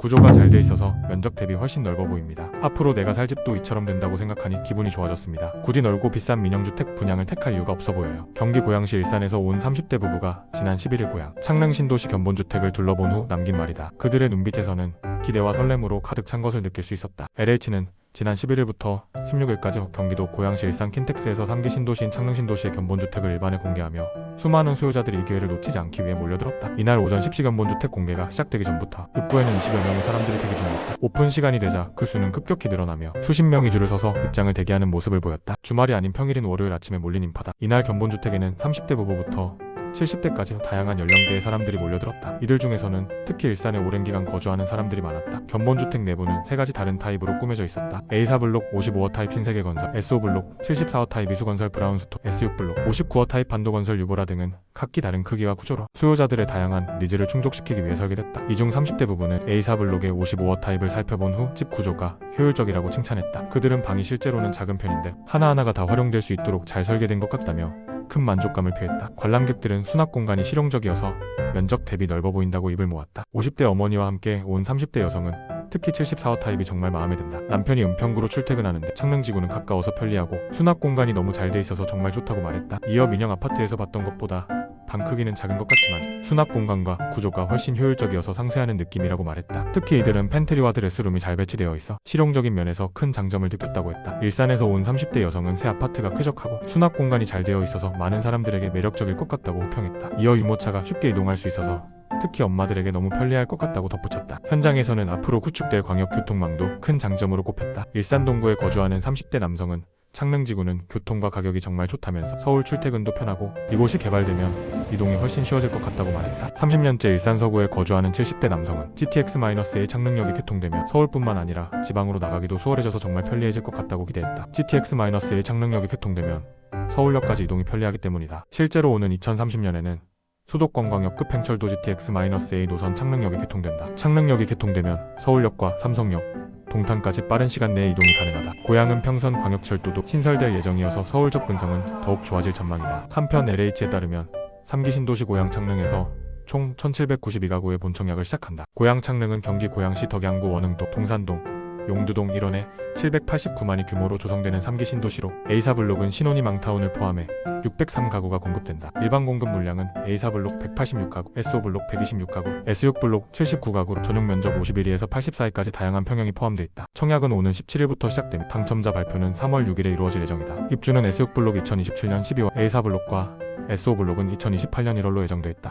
구조가 잘 돼 있어서 면적 대비 훨씬 넓어 보입니다. 앞으로 내가 살 집도 이처럼 된다고 생각하니 기분이 좋아졌습니다. 굳이 넓고 비싼 민영주택 분양을 택할 이유가 없어 보여요. 경기 고양시 일산에서 온 30대 부부가 지난 11일 고향 창릉 신도시 견본주택을 둘러본 후 남긴 말이다. 그들의 눈빛에서는 기대와 설렘으로 가득 찬 것을 느낄 수 있었다. LH는 지난 11일부터 16일까지 경기도 고양시 일산 킨텍스에서 3기 신도시인 창릉 신도시의 견본주택을 일반에 공개하며 수많은 소유자들이 이 기회를 놓치지 않기 위해 몰려들었다. 이날 오전 10시 견본주택 공개가 시작되기 전부터 입구에는 20여 명의 사람들이 대기 중이었다. 오픈 시간이 되자 그 수는 급격히 늘어나며 수십 명이 줄을 서서 입장을 대기하는 모습을 보였다. 주말이 아닌 평일인 월요일 아침에 몰린 인파다. 이날 견본주택에는 30대 부부부터 70대까지 다양한 연령대의 사람들이 몰려들었다. 이들 중에서는 특히 일산에 오랜 기간 거주하는 사람들이 많았다. 견본주택 내부는 세 가지 다른 타입으로 꾸며져 있었다. A4 블록 55호 타입 흰세계 건설, SO 블록 74호 타입 이수 건설 브라운스톤, S6 블록 59호 타입 반도 건설 유보라 등은 각기 다른 크기와 구조로 수요자들의 다양한 니즈를 충족시키기 위해 설계됐다. 이 중 30대 부분은 A4 블록의 55호 타입을 살펴본 후 집 구조가 효율적이라고 칭찬했다. 그들은 방이 실제로는 작은 편인데 하나하나가 다 활용될 수 있도록 잘 설계된 것 같다며 큰 만족감을 표했다. 관람객들은 수납 공간이 실용적이어서 면적 대비 넓어 보인다고 입을 모았다. 50대 어머니와 함께 온 30대 여성은 특히 74호 타입이 정말 마음에 든다. 남편이 은평구로 출퇴근하는데 창릉지구는 가까워서 편리하고 수납 공간이 너무 잘 돼 있어서 정말 좋다고 말했다. 이어 민영 아파트에서 봤던 것보다 방 크기는 작은 것 같지만 수납 공간과 구조가 훨씬 효율적이어서 상쇄하는 느낌이라고 말했다. 특히 이들은 팬트리와 드레스룸이 잘 배치되어 있어 실용적인 면에서 큰 장점을 느꼈다고 했다. 일산에서 온 30대 여성은 새 아파트가 쾌적하고 수납 공간이 잘 되어 있어서 많은 사람들에게 매력적일 것 같다고 호평했다. 이어 유모차가 쉽게 이동할 수 있어서 특히 엄마들에게 너무 편리할 것 같다고 덧붙였다. 현장에서는 앞으로 구축될 광역교통망도 큰 장점으로 꼽혔다. 일산 동구에 거주하는 30대 남성은 창릉지구는 교통과 가격이 정말 좋다면서 서울 출퇴근도 편하고 이곳이 개발되면 이동이 훨씬 쉬워질 것 같다고 말했다. 30년째 일산 서구에 거주하는 70대 남성은 GTX-의 창릉역이 개통되면 서울뿐만 아니라 지방으로 나가기도 수월해져서 정말 편리해질 것 같다고 기대했다. GTX-의 창릉역이 개통되면 서울역까지 이동이 편리하기 때문이다. 실제로 오는 2030년에는 수도권 광역 급 행철도 GTX-A 노선 창릉역이 개통된다. 창릉역이 개통되면 서울역과 삼성역, 동탄까지 빠른 시간 내에 이동이 가능하다. 고양은 평선 광역철도도 신설될 예정이어서 서울 접근성은 더욱 좋아질 전망이다. 한편 LH에 따르면 3기 신도시 고양 창릉에서 총 1792가구의 본청약을 시작한다. 고양 창릉은 경기 고양시 덕양구 원흥도, 동산동, 용두동 일원에 789만이 규모로 조성되는 3기 신도시로 A4 블록은 신혼이 망타운을 포함해 603가구가 공급된다. 일반 공급 물량은 A4 블록 186가구, SO 블록 126가구, S6 블록 79가구로 전용 면적 51위에서 84위까지 다양한 평형이 포함되어 있다. 청약은 오는 17일부터 시작되며 당첨자 발표는 3월 6일에 이루어질 예정이다. 입주는 S6 블록 2027년 12월, A4 블록과 SO 블록은 2028년 1월로 예정돼 있다.